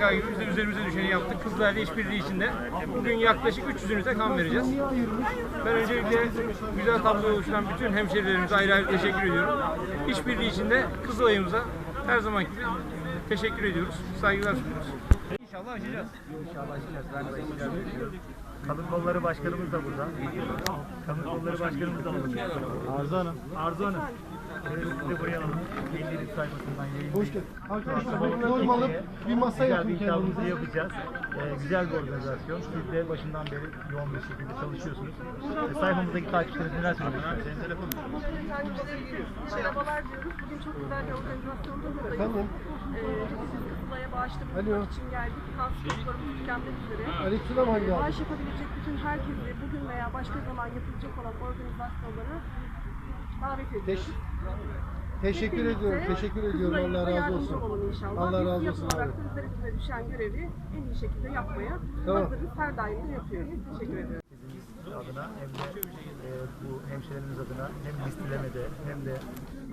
SGK gibi biz de üzerimize düşeni yaptık. Kızılay'da işbirliği içinde bugün yaklaşık 300'ünüze kan vereceğiz. Ben öncelikle güzel tabloyu oluşturan bütün hemşehrilerimize ayrı ayrı teşekkür ediyorum. İşbirliği içinde Kızılay'ımıza her zamanki gibi teşekkür ediyoruz. Saygılar sunuyoruz. İnşallah aşacağız. İnşallah açacağız. Ben de bekliyorum. Kadın kolları başkanımız da burada. Kadın kolları başkanımız da burada. Arzu Hanım. Arzu Hanım. Evet, siz de buraya alalım. Elleri sayfasından yayınlayın. Hoş geldin. Arkadaşlar normal alıp bir masa Güzel yapın bir yapacağız. Ee, güzel bir organizasyon. Siz de başından beri yoğun bir şekilde çalışıyorsunuz. Ee, sayfamızdaki takipçileriniz neler söylemek istersiniz? Merhabalar diyoruz. Bugün çok güzel bir organizasyonda buradayız. Efendim? Ee, hepimiz Kızılay'a bağışlamak Alo. için geldik. Kan stoklarımız tükenmek üzere. Aleykümselam hangi abi? Bağış yapabilecek bütün herkesi bugün veya başka zaman yapılacak olan organizasyonlara davet ediyoruz. Teş- teşekkür ediyorum. Teşekkür ediyorum. Allah razı olsun. Allah Biz razı yapı olsun olarak abi. da üzerimize düşen görevi en iyi şekilde yapmaya Tamam. hazırız. Her daim de yapıyoruz. Teşekkür ediyorum. adına hem de e, bu hemşehrilerimiz adına hem listelemede hem de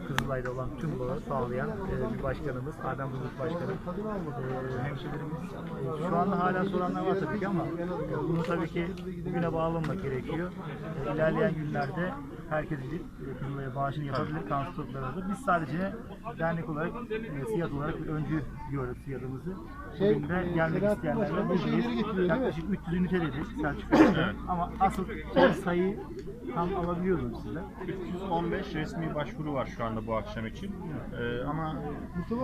Kızılay'da olan tüm bağı sağlayan e, bir başkanımız, Adem Bulut Başkanı. E, hemşehrilerimiz e, şu anda hala soranlar var tabii ki ama e, bunu tabii ki bugüne bağlamamak gerekiyor. E, ilerleyen günlerde herkes gidip e, Kızılay'a bağışını yapabilir, kan stoklarında. Biz sadece dernek olarak, e, SİAD olarak bir öncü diyoruz SİAD'ımızı. Şey, Bugün de e, gelmek Selahattin isteyenlerden Başkan bu şeyleri birliyiz. getiriyor, değil mi? Yaklaşık 300 ünite dedi Selçuk Bey'de. Ama asıl sayı tam alabiliyordunuz sizler. 315 resmi başvuru var şu anda bu akşam için. Ee, ama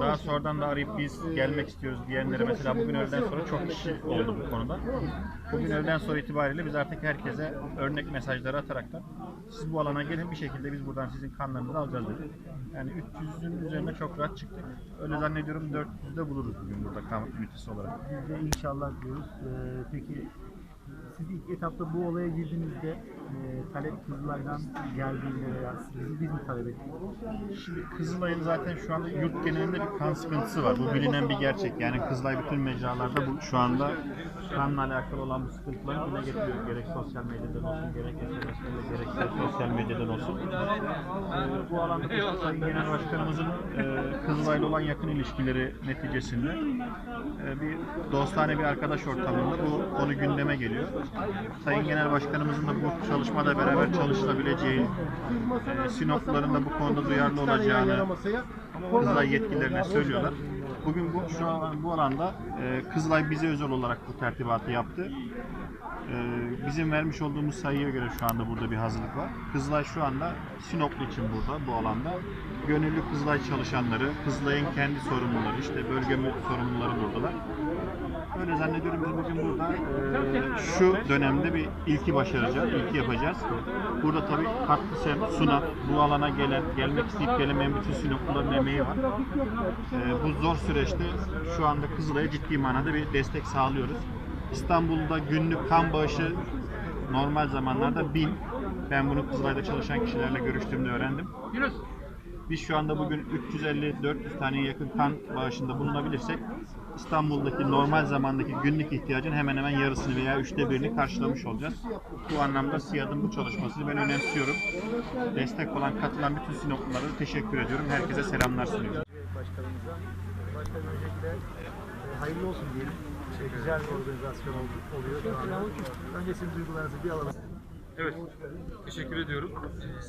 daha sonradan da arayıp biz gelmek istiyoruz diyenlere mesela bugün öğleden sonra çok kişi oldu bu konuda. Bugün öğleden sonra itibariyle biz artık herkese örnek mesajları ataraktan siz bu alana gelin bir şekilde biz buradan sizin kanlarınızı alacağız dedik. Yani 300'ün üzerine çok rahat çıktık. Öyle zannediyorum 400'de buluruz bugün burada kan ünitesi olarak. Biz de inşallah diyoruz. Ee, peki siz ilk etapta bu olaya girdiğinizde e, talep Kızılay'dan geldiğinde veya sizi biz mi talep ettik? Şimdi Kızılay'ın zaten şu anda yurt genelinde bir kan sıkıntısı var. Bu bilinen bir gerçek. Yani Kızılay bütün mecralarda bu şu anda kanla alakalı olan bu sıkıntıları dile getiriyor. Gerek sosyal medyadan olsun, gerek SMS'lerle, gerekse sosyal medyadan olsun. Ee, bu alanda da Sayın Genel Başkanımızın e, Kızılay'la olan yakın ilişkileri neticesinde e, bir dostane bir arkadaş ortamında bu konu gündeme geliyor. Sayın Genel Başkanımızın da bu çalışmada beraber çalışılabileceği, e, Sinopluların da bu konuda duyarlı olacağını. Kızılay yetkililerine söylüyorlar. Bugün bu şu an bu alanda e, Kızılay bize özel olarak bu tertibatı yaptı. E, bizim vermiş olduğumuz sayıya göre şu anda burada bir hazırlık var. Kızılay şu anda Sinoplu için burada bu alanda. Gönüllü Kızılay çalışanları, Kızılay'ın kendi sorumluları, işte bölge sorumluları buradalar. Öyle zannediyorum biz bugün burada e, şu dönemde bir ilki başaracağız, ilki yapacağız. Burada tabii katkı sunan, bu alana gelen, gelmek isteyip gelemeyen bütün Sinopluların emeği var. E, bu zor süreçte şu anda Kızılay'a ciddi manada bir destek sağlıyoruz. İstanbul'da günlük kan bağışı normal zamanlarda 1000. Ben bunu Kızılay'da çalışan kişilerle görüştüğümde öğrendim. Biz şu anda bugün 350-400 taneye yakın kan bağışında bulunabilirsek İstanbul'daki normal zamandaki günlük ihtiyacın hemen hemen yarısını veya üçte birini karşılamış olacağız. Bu anlamda SİAD'ın bu çalışmasını ben önemsiyorum. Destek olan, katılan bütün Sinoplulara teşekkür ediyorum. Herkese selamlar sunuyorum. Başkanımıza. Başkanım öncelikle e, hayırlı olsun diyelim. Şey, güzel bir organizasyon oluyor şu anda. Önce sizin duygularınızı bir alalım. Evet, teşekkür ediyorum.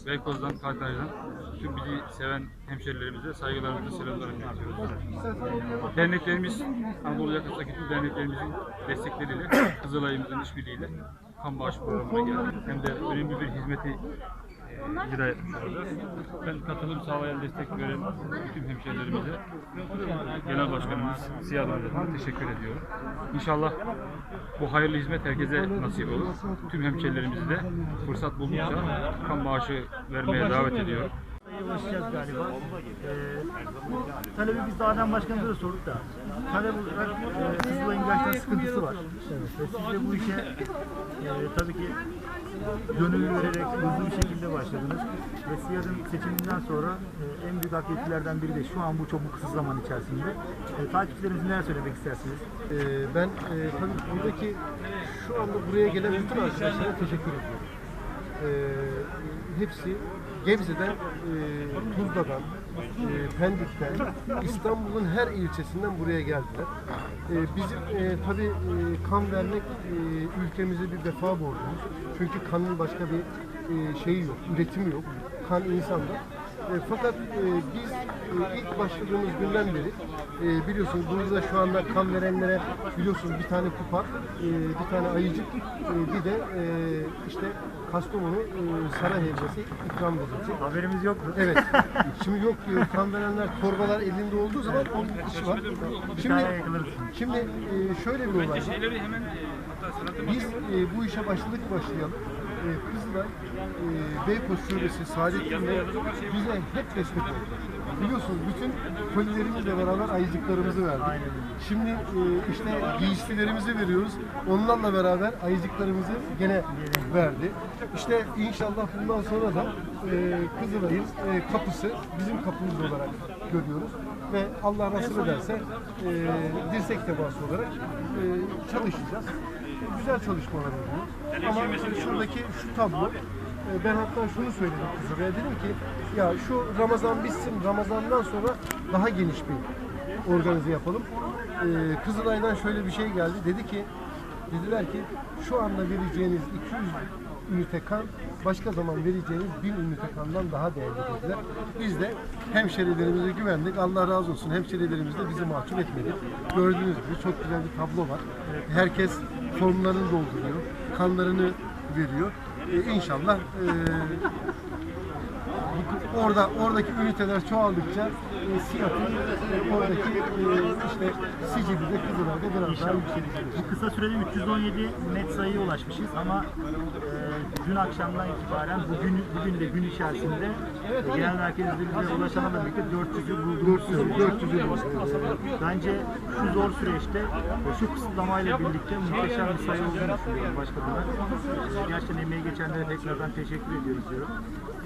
Beykoz'dan, Kayseri'den tüm bizi seven hemşerilerimize saygılarımızı, selamlarımızı iletiyoruz. Derneklerimiz, Anadolu yakasındaki tüm derneklerimizin destekleriyle, Kızılay'ımızın işbirliğiyle kan bağış programına geldik. Hem de önemli bir hizmeti olacağız. Ben katılım sağlayan, destek veren tüm hemşerilerimize, Genel Başkanımız Siyah Hocam'a teşekkür ediyorum. İnşallah bu hayırlı hizmet herkese nasip olur. Tüm hemşerilerimizi de fırsat buldukça kan bağışı vermeye davet ediyorum. ulaşacağız galiba. Ee, bu talebi biz de Adem Başkanımıza da sorduk da. Talep olarak e, Kızılay'ın gerçekten sıkıntısı var. Ve siz de bu işe e, tabii ki gönül vererek hızlı bir şekilde başladınız. Ve SİAD'ın seçiminden sonra e, en büyük aktivitelerden biri de şu an bu çok kısa zaman içerisinde. E, takipçilerimize neler söylemek istersiniz? Ee, ben e, tabii buradaki şu anda buraya gelen bütün arkadaşlara teşekkür ediyorum. Ee, hepsi Gebze'den, e, Tuzla'dan, e, Pendik'ten, İstanbul'un her ilçesinden buraya geldiler. E, bizim e, tabii e, kan vermek e, ülkemize bir vefa borcumuz. Çünkü kanın başka bir e, şeyi yok, üretimi yok. Kan insanda. E, fakat e, biz e, ilk başladığımız günden beri e, biliyorsunuz burada şu anda kan verenlere biliyorsunuz bir tane kupa, e, bir tane ayıcık, e, bir de e, işte Kastamonu e, saray helvası ikram verildi. Haberimiz yoktu. Evet. Şimdi yok diyor kan verenler torbalar elinde olduğu zaman onun işi var. Şimdi şimdi e, şöyle bir olay var. E, Biz e, bu işe başladık başlayalım. E, Kızılay, e, Beykoz Şubesi, Saadettin bize hep destek oldu. Biliyorsunuz bütün kolilerimizle beraber ayıcıklarımızı verdik. Şimdi e, işte giysilerimizi veriyoruz. Onlarla beraber ayıcıklarımızı gene verdi. İşte inşallah bundan sonra da e, Kızılay'ın e, kapısı bizim kapımız olarak görüyoruz. Ve Allah nasip ederse e, dirsek teması olarak e, çalışacağız. Güzel çalışmalar oluyor. Ama şuradaki şu tablo e, ben hatta şunu söyledim Kızılay'a dedim ki ya şu Ramazan bitsin Ramazan'dan sonra daha geniş bir organize yapalım. E, Kızılay'dan şöyle bir şey geldi. Dedi ki dediler ki şu anda vereceğiniz 200 ünite kan başka zaman vereceğiniz 1000 ünite kandan daha değerli dediler. Biz de hemşerilerimize güvendik. Allah razı olsun. Hemşerilerimiz de bizi mahcup etmedi. Gördüğünüz gibi çok güzel bir tablo var. Herkes formlarını dolduruyor. Kanlarını veriyor. Ee, inşallah e, orada oradaki üniteler çoğaldıkça e, SİAD'ın e, oradaki e, işte sicili de Kızılay'da biraz daha yükselecek. Bu kısa sürede 317 net sayıya ulaşmışız ama e, dün akşamdan itibaren bugün bugün de gün içerisinde e, genel merkezde bize ulaşanlarla birlikte 400'ü bulduğumuzu 400'ü söylüyoruz. 400'ü bulmuş. Bence şu zor süreçte ve şu kısıtlamayla birlikte muhteşem bir sayı olduğunu düşünüyorum başkanıma. E, Gerçekten emeği geçenlere tekrardan teşekkür ediyoruz diyorum.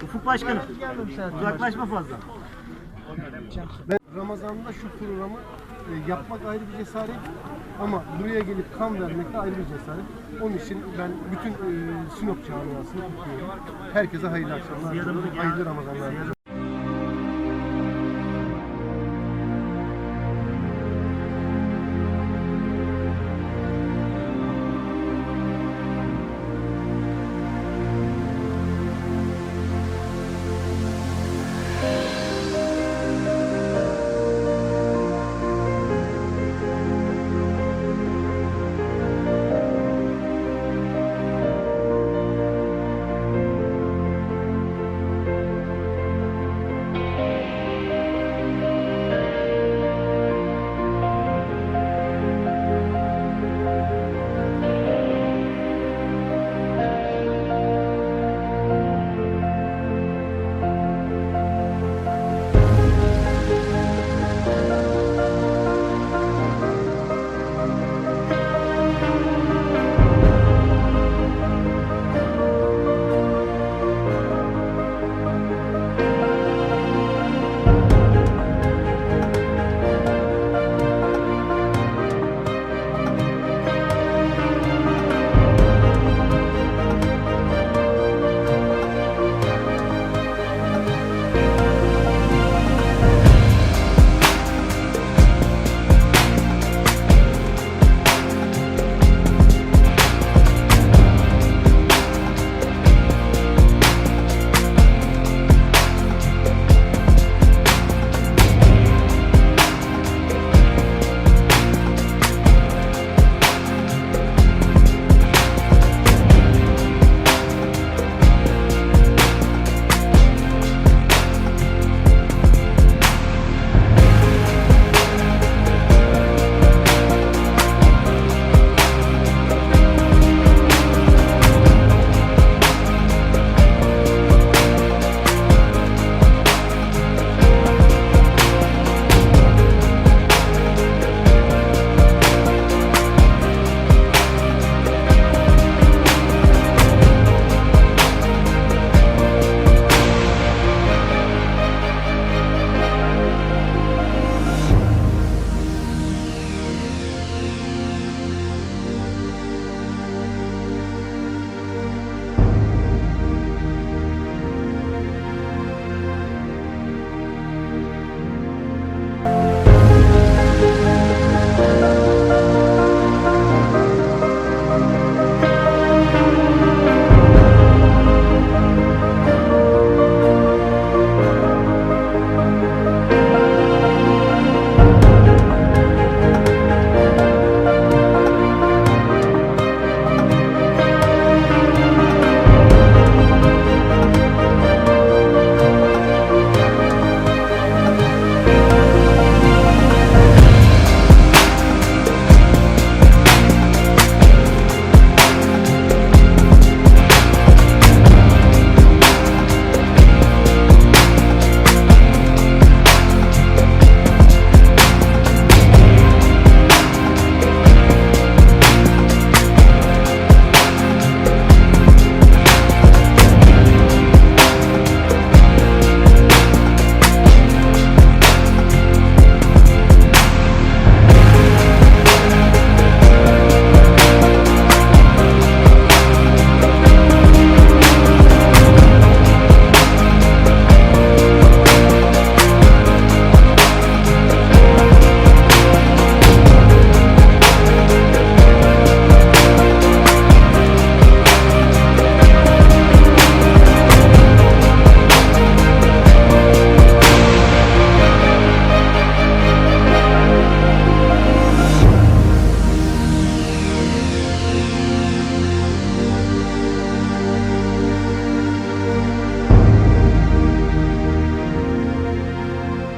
Ufuk Başkanım, uzaklaşma fazla. Ramazan'da şu programı e, yapmak ayrı bir cesaret ama buraya gelip kan vermek de ayrı bir cesaret. Onun için ben bütün e, Sinop camiasını kutluyorum. Herkese hayırlı akşamlar, hayırlı Ramazanlar.